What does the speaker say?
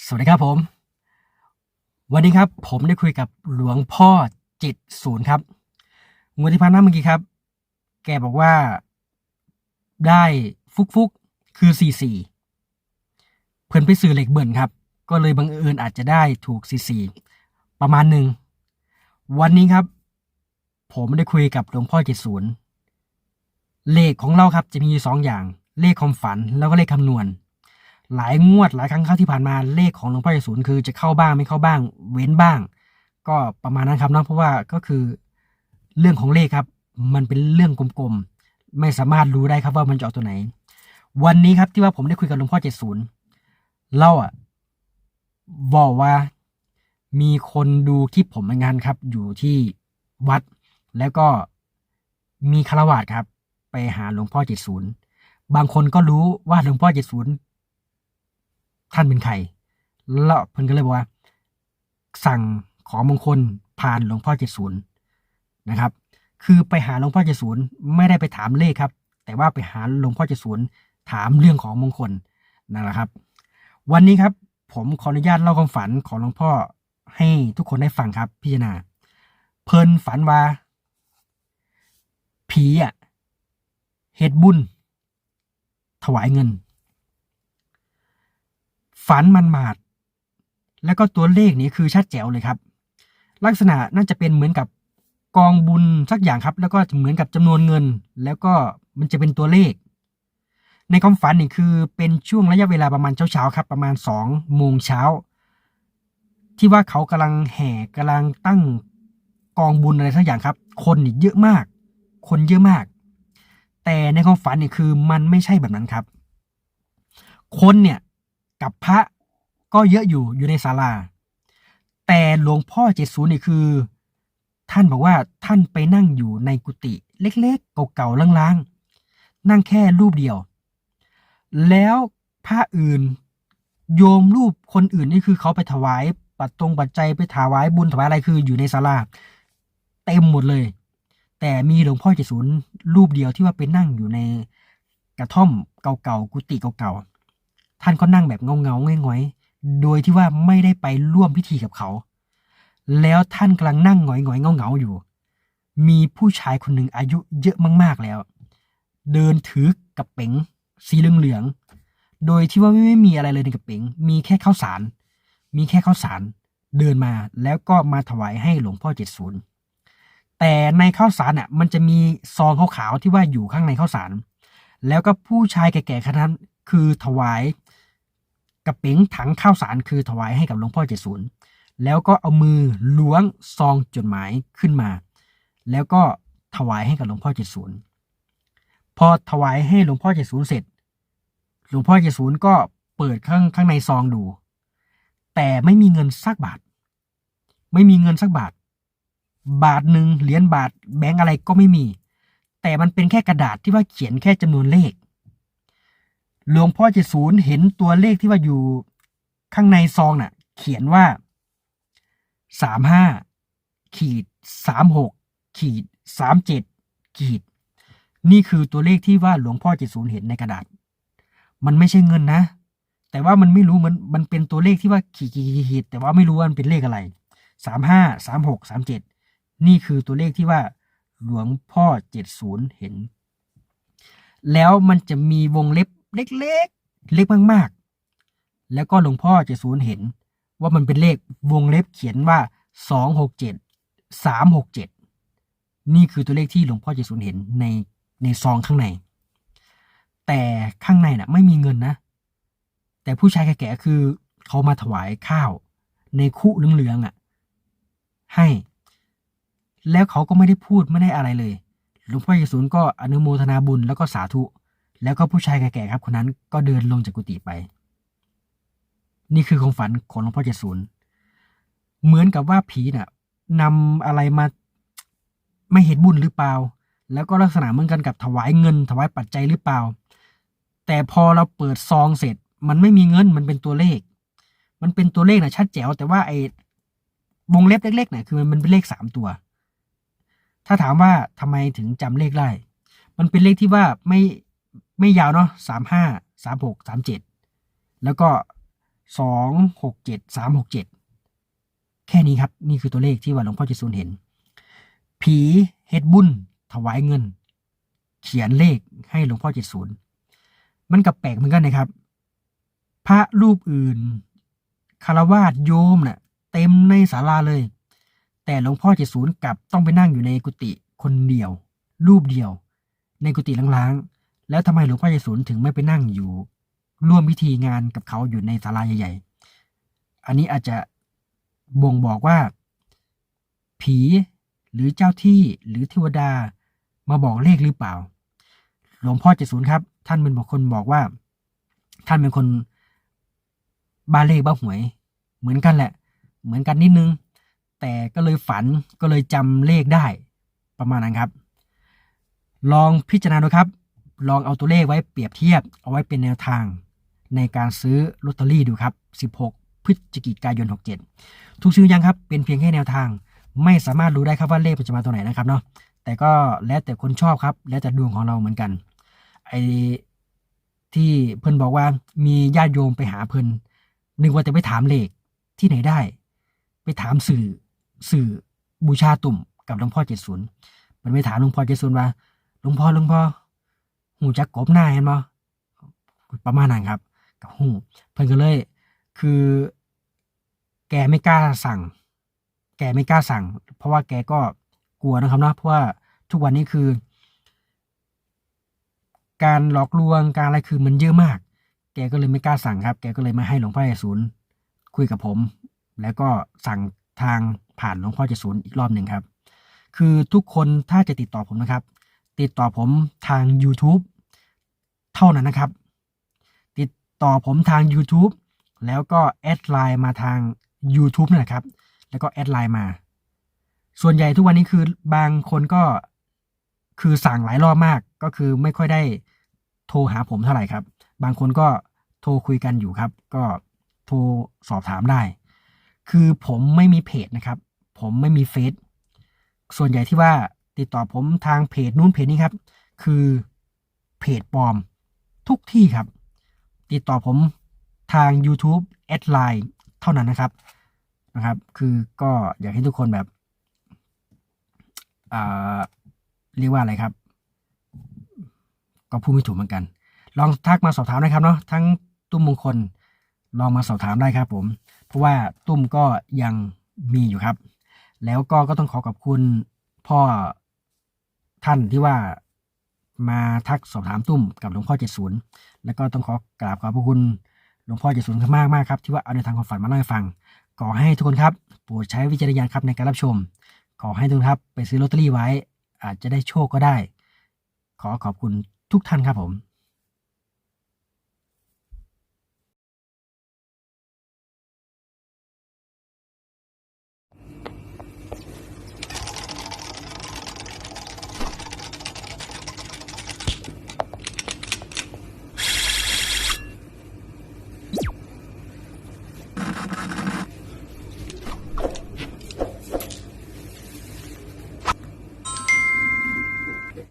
สวัสดีครับผม วันนี้ครับผมได้คุยกับหลวงพ่อจิตศูนย์ครับงวดที่ผ่านมาเมื่อกี้ครับ แกบอกว่าได้ฟุกฟุกคือสี่สี่เพื่อนไปซื้อเหล็กเบิ่นครับ ก็เลยบังเอิญอาจจะได้ถูกสี่สี่ประมาณหนึ่ง วันนี้ครับ ผมได้คุยกับหลวงพ่อจิตศูนย์เลขของเราครับจะมีอยู่สองอย่าง เลขความฝันแล้วก็เลขคำนวณ หลายงวดหลายครั้งเข้าที่ผ่านมาเลขของหลวงพ่อเยศูนย์คือจะเข้าบ้างไม่เข้าบ้าง เว้นบ้าง ก็ประมาณนั้นครับเนาะเพราะว่าก็คือเรื่องของเลขครับ มันเป็นเรื่องกลมๆไม่สามารถรู้ได้ครับว่ามันจะออกตัวไหน วันนี้ครับที่ว่าผมได้คุยกับหลวงพ่อเจ็ดศูนย์เล่าอะบอกว่ามีคนดูคลิปผมเหมือนกันครับ อยู่ที่วัด แล้วก็มีคารวาสครับ ไปหาหลวงพ่อเจ็ดศูนย์บางคนก็รู้ว่าหลวงพ่อเจ็ดศูนย์ ท่านเป็นใครแล้วเพิ่นก็เลยบอกว่า สั่งของมงคลผ่านหลวงพ่อเจ็ดศูนย์นะครับ คือไปหาหลวงพ่อเจ็ดศูนย์ไม่ได้ไปถามเลขครับ แต่ว่าไปหาหลวงพ่อเจ็ดศูนย์ถามเรื่องของมงคลนั่นแหละครับ วันนี้ครับผมขออนุญาตเล่าความฝันของหลวงพ่อให้ทุกคนได้ฟังครับ พิจารณา เพิ่นฝันว่า ผีอะเฮ็ดบุญ ถวายเงิน ฝันมันมาด แล้วก็ตัวเลขนี้คือชัดแจ๋วเลยครับ ลักษณะน่าจะเป็นเหมือนกับกองบุญสักอย่างครับ แล้วก็เหมือนกับจำนวนเงิน แล้วก็มันจะเป็นตัวเลข ในความฝันนี่คือเป็นช่วงระยะเวลาประมาณเช้าๆครับ ประมาณสองโมงเช้า ที่ว่าเขากำลังแห่กำลังตั้งกองบุญอะไรสักอย่างครับ คนนี่เยอะมาก คนเยอะมาก แต่ในความฝันนี่คือมันไม่ใช่แบบนั้นครับ คนเนี่ย กับพระก็เยอะอยู่อยู่ในศาลา แต่หลวงพ่อเจ็ดศูนย์นี่คือ ท่านบอกว่าท่านไปนั่งอยู่ในกุฏิเล็กๆ เก่าๆล้างๆ นั่งแค่รูปเดียว แล้วพระอื่นโยมรูปคนอื่นนี่คือเขาไปถวายปัดตรงปัจจัยไปถวายบุญถวายอะไรคืออยู่ในศาลาเต็มหมดเลย แต่มีหลวงพ่อเจ็ดศูนย์รูปเดียวที่ว่าไปนั่งอยู่ในกระท่อมเก่าๆกุฏิเก่าๆ ท่านก็นั่งแบบเงาเงาๆง่อยโดยที่ว่าไม่ได้ไปร่วมพิธีกับเขา แล้วท่านกำลังนั่งหงอยหงอยเงาเงาอยู่ มีผู้ชายคนหนึ่งอายุเยอะมากๆแล้ว เดินถือกระเป๋งสีเหลืองๆ โดยที่ว่าไม่ไม่มีอะไรเลยในกระเป๋ง มีแค่ข้าวสาร มีแค่ข้าวสาร เดินมาแล้วก็มาถวายให้หลวงพ่อเจ็ดศูนย์แต่ในข้าวสารอะ มันจะมีซองขาวๆที่ว่าอยู่ข้างในข้าวสาร แล้วก็ผู้ชายแก่ๆคนนั้นคือถวาย กระเป๋งถังข้าวสารคือถวายให้กับหลวงพ่อเจ็ดศูนย์แล้วก็เอามือล้วงซองจดหมายขึ้นมา แล้วก็ถวายให้กับหลวงพ่อเจ็ดศูนย์พอถวายให้หลวงพ่อเจ็ดศูนย์เสร็จ หลวงพ่อเจ็ดศูนย์ก็เปิดข้างข้างในซองดู แต่ไม่มีเงินสักบาท ไม่มีเงินสักบาท บาทหนึ่งเหรียญบาทแบงก์อะไรก็ไม่มี แต่มันเป็นแค่กระดาษที่ว่าเขียนแค่จำนวนเลข หลวงพ่อเจ็ดศูนย์เห็นตัวเลขที่ว่าอยู่ข้างในซองน่ะ เขียนว่าสามห้าขีดสามหกขีดสามเจ็ดขีด นี่คือตัวเลขที่ว่าหลวงพ่อเจ็ดศูนย์เห็นในกระดาษ มันไม่ใช่เงินนะ แต่ว่ามันไม่รู้มันมันเป็นตัวเลขที่ว่าขีดขีดขีดแต่ว่าไม่รู้ว่ามันเป็นเลขอะไรสามห้าสามหกสามเจ็ดนี่คือตัวเลขที่ว่าหลวงพ่อเจ็ดศูนย์เห็น แล้วมันจะมีวงเล็บ เล็กๆ เล็กมากๆ แล้วก็หลวงพ่อเจ็ดศูนเห็น ว่ามันเป็นเลขวงเล็บเขียนว่าสองหกเจ็ดสามหกเจ็ดนี่คือตัวเลขที่หลวงพ่อเจ็ดศูนเห็นในในซองข้างใน แต่ข้างในน่ะ ไม่มีเงินนะ แต่ผู้ชายแก่ๆคือเขามาถวายข้าว ในคุเหลืองๆอะ ให้ แล้วเขาก็ไม่ได้พูดไม่ได้อะไรเลย หลวงพ่อเยซูลก็อนุโมทนาบุญแล้วก็สาธุ แล้วก็ผู้ชายแก่ๆครับคนนั้นก็เดินลงจากกุฏิไป นี่คือความฝันของหลวงพ่อเยซูลเหมือนกับว่าผีน่ะนำอะไรมาไม่เห็นบุญหรือเปล่า แล้วก็ลักษณะเหมือนกันกับถวายเงิน ถวายปัจจัยหรือเปล่า แต่พอเราเปิดซองเสร็จ มันไม่มีเงินมันเป็นตัวเลข มันเป็นตัวเลขนะชัดแจ๋วแต่ว่าไอ้วงเล็บเล็กๆเนี่ยคือมันเป็นเลขสามตัว ถ้าถามว่าทำไมถึงจำเลขได้ มันเป็นเลขที่ว่าไม่ ไม่ยาวเนาะสามห้าสามหกสามเจ็ดแล้วก็สองหกเจ็ดสามหกเจ็ดแค่นี้ครับ นี่คือตัวเลขที่ว่าหลวงพ่อเจ็ดศูนย์เห็น ผีเฮ็ดบุญถวายเงิน เขียนเลขให้หลวงพ่อเจ็ดศูนย์มันกับแปลกเหมือนกันนะครับ พระรูปอื่นคารวาสโยมน่ะ เต็มในศาลาเลย แต่หลวงพ่อเจ็ดศูนย์กลับต้องไปนั่งอยู่ในกุฏิคนเดียว รูปเดียว ในกุฏิล้างๆ แล้วทำไมหลวงพ่อเจ็ดศูนย์ถึงไม่ไปนั่งอยู่ ร่วมพิธีงานกับเขาอยู่ในศาลาใหญ่ๆ อันนี้อาจจะบ่งบอกว่า ผีหรือเจ้าที่หรือเทวดามาบอกเลขหรือเปล่า หลวงพ่อเจ็ดศูนย์ครับ ท่านเป็นบุคคลบอกว่า ท่านเป็นคนบ้าเลขบ้าหวย เหมือนกันแหละ เหมือนกันนิดนึง แต่ก็เลยฝันก็เลยจำเลขได้ประมาณนั้นครับ ลองพิจารณาดูครับ ลองเอาตัวเลขไว้เปรียบเทียบ เอาไว้เป็นแนวทาง ในการซื้อลอตเตอรี่ดูครับ 16 พฤศจิกายน 67ทุกสิ่งอย่างครับ เป็นเพียงแค่แนวทาง ไม่สามารถรู้ได้ครับว่าเลขมันจะมาตัวไหนนะครับเนาะ แต่ก็แล้วแต่คนชอบครับ แล้วแต่ดวงของเราเหมือนกัน ไอ้ที่เพิ่นบอกว่ามีญาติโยมไปหาเพิ่นนึกว่าจะไปถามเลขที่ไหนได้ ไปถามสื่อสื่อบูชาตุ่มกับหลวงพ่อเจ็ดศูนย์มันไปถามหลวงพ่อเจ็ดศูนย์ว่าหลวงพ่อหลวงพ่อ หูจักกบหน้าเห็นบ่ประมาณนั้นครับ กับหูเพิ่นก็เลย คือ แกไม่กล้าสั่ง แกไม่กล้าสั่ง เพราะว่าแกก็กลัวนะครับเนาะเพราะว่าทุกวันนี้คือ การหลอกลวงการอะไรคือมันเยอะมาก แกก็เลยไม่กล้าสั่งครับ แกก็เลยมาให้หลวงพ่อเจศูนย์คุยกับผม แล้วก็สั่งทางผ่านหลวงพ่อเจศูนย์อีกรอบหนึ่งครับ คือทุกคนถ้าจะติดต่อผมนะครับ ติดต่อผมทาง YouTube เท่านั้นนะครับ ติดต่อผมทาง YouTube แล้วก็แอดไลน์มาทาง YouTube นั่แหละครับ แล้วก็แอดไลน์มา ส่วนใหญ่ทุกวันนี้คือบางคนก็คือสั่งหลายรอบมากก็คือไม่ค่อยได้โทรหาผมเท่าไหร่ครับ บางคนก็โทรคุยกันอยู่ครับ ก็โทรสอบถามได้ คือผมไม่มีเพจนะครับ ผมไม่มีเฟซส่วนใหญ่ที่ว่าติดต่อผมทางเพจนู้นเพจนี้ครับ คือเพจปลอม ทุกที่ครับ ติดต่อผมทาง YouTube แอดไลน์เท่านั้นนะครับนะครับ คือก็อยากให้ทุกคนแบบอ่าเรียกว่าอะไรครับ ก็พูดไม่ถูกเหมือนกัน ลองทักมาสอบถามได้ครับเนาะทั้งตุ้มมงคล ลองมาสอบถามได้ครับผม เพราะว่าตุ้มก็ยังมีอยู่ครับ แล้วก็ก็ต้องขอขอบคุณพ่อท่านที่ว่า มาทักสอบถามตุ้มกับหลวงพ่อเจ็ดศูนย์แล้วก็ต้องขอกราบขอบพระคุณหลวงพ่อเจ็ดศูนย์มากมากครับที่ว่าเอาในทางความฝันมาเล่าให้ฟังขอให้ทุกคนครับโปรดใช้วิจารณญาณครับในการรับชม ขอให้ทุกคนครับไปซื้อลอตเตอรี่ไว้ อาจจะได้โชคก็ได้ ขอขอบคุณทุกท่านครับผม